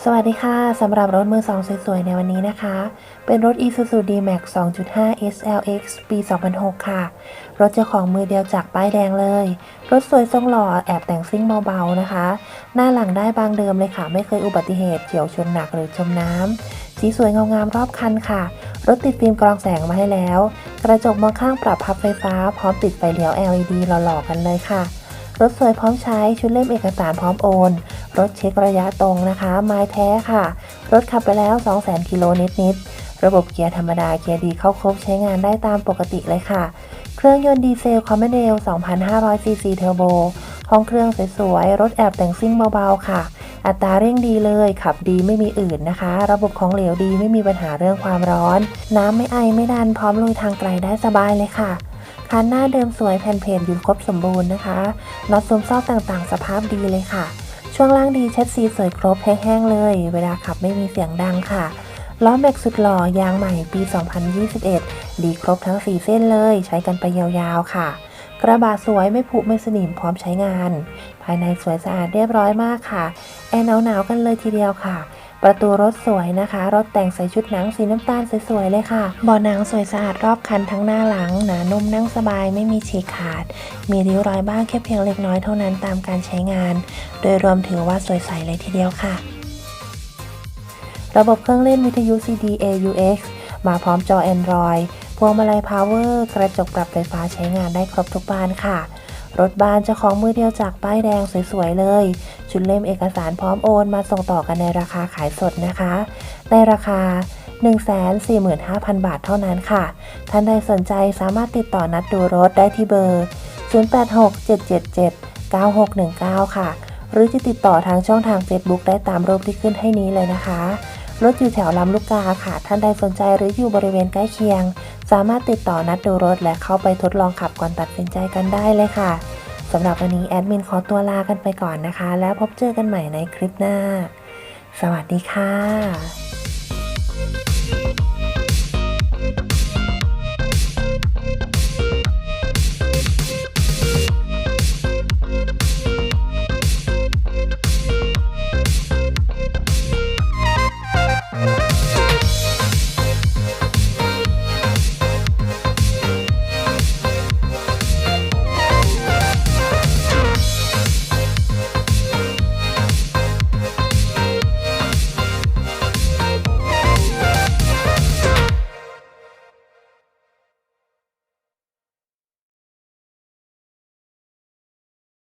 สวัสดีค่ะ สำหรับรถมือสองสวย ๆ ในวันนี้นะคะ เป็นรถ Isuzu D-Max 2.5 SLX ปี 2006 ค่ะ รถเจ้าของมือเดียวจากป้ายแดงเลย รถสวยทรงหล่อแอบแต่งซิ่งเบา ๆ นะคะ หน้าหลังได้บางเดิมเลยค่ะ ไม่เคยอุบัติเหตุเฉียวชนหนักหรือจมน้ำสีสวยเงางามรอบคันค่ะ รถติดฟิล์มกรองแสงมาให้แล้ว กระจกมองข้างปรับพับไฟฟ้า พร้อมติดไฟเลี้ยว LED หล่อๆกันเลยค่ะ รถสวยพร้อมใช้ชุดเล่มเอกสารพร้อมโอน รถเช็คระยะตรงนะคะ ไม้แท้ค่ะ รถขับไปแล้ว 200,000กิโลนิดๆ ระบบเกียร์ธรรมดาเกียร์ดีเข้าครบใช้งานได้ตามปกติเลยค่ะ เครื่องยนต์ดีเซลคอมเมเนล2,500ซีซีเทอร์โบห้องเครื่องสวยๆ รถแอบแต่งซิ่งเบาๆค่ะ อัตราเร่งดีเลย ขับดีไม่มีอื่นนะคะ ระบบของเหลวดีไม่มีปัญหาเรื่องความร้อน น้ำไม่ไอไม่ดันพร้อมลุยทางไกลได้สบายเลยค่ะ คันหน้าเดิมสวยแผ่นเพจอยู่ครบสมบูรณ์นะคะน็อตซุ้มซอกต่างๆ สภาพดีเลยค่ะ ช่วงล่างดีเช็ดซีสวยครบแห้งๆเลย เวลาขับไม่มีเสียงดังค่ะล้อแม็กสุดหล่อยางใหม่ปี 2021 ดีครบทั้ง 4 เส้นเลย ใช้กันไปยาวๆค่ะ กระบะสวยไม่ผุไม่สนิมพร้อมใช้งาน ภายในสวยสะอาดเรียบร้อยมากค่ะ แอร์หนาวๆกันเลยทีเดียวค่ะ ประตูรถสวยนะคะ รถแต่งใส่ชุดหนังสีน้ำตาลสวยๆเลยค่ะเบาะหนังสวยสะอาดรอบคันทั้งหน้าหลังหนานุ่มนั่งสบายไม่มีฉีกขาด มีริ้วรอยบ้างแค่เพียงเล็กน้อยเท่านั้นตามการใช้งาน โดยรวมถือว่าสวยใสเลยทีเดียวค่ะ ระบบเครื่องเล่นวิทยุ CD AUX มาพร้อมจอ Android พวงมาลัย Power กระจกปรับไฟฟ้าใช้งานได้ครบทุกบานค่ะ รถบานเจ้าของมือเดียวจากป้ายแดงสวยๆเลย ชุดเล่มเอกสารพร้อมโอนมาส่งต่อกันในราคาขายสดนะคะ ในราคา 145,000 บาทเท่านั้นค่ะ ท่านใดสนใจสามารถติดต่อนัดดูรถได้ที่เบอร์ 0867779619 ค่ะ หรือจะติดต่อทางช่องทาง Facebook ได้ตามรูปที่ขึ้นให้นี้เลยนะคะรถอยู่แถวลำลูกกาค่ะ ท่านใดสนใจหรืออยู่บริเวณใกล้เคียง สามารถติดต่อนัดดูรถและเข้าไปทดลองขับก่อนตัดสินใจกันได้เลยค่ะ สำหรับวันนี้แอดมินขอตัวลากันไปก่อนนะคะ แล้วพบเจอกันใหม่ในคลิปหน้า สวัสดีค่ะ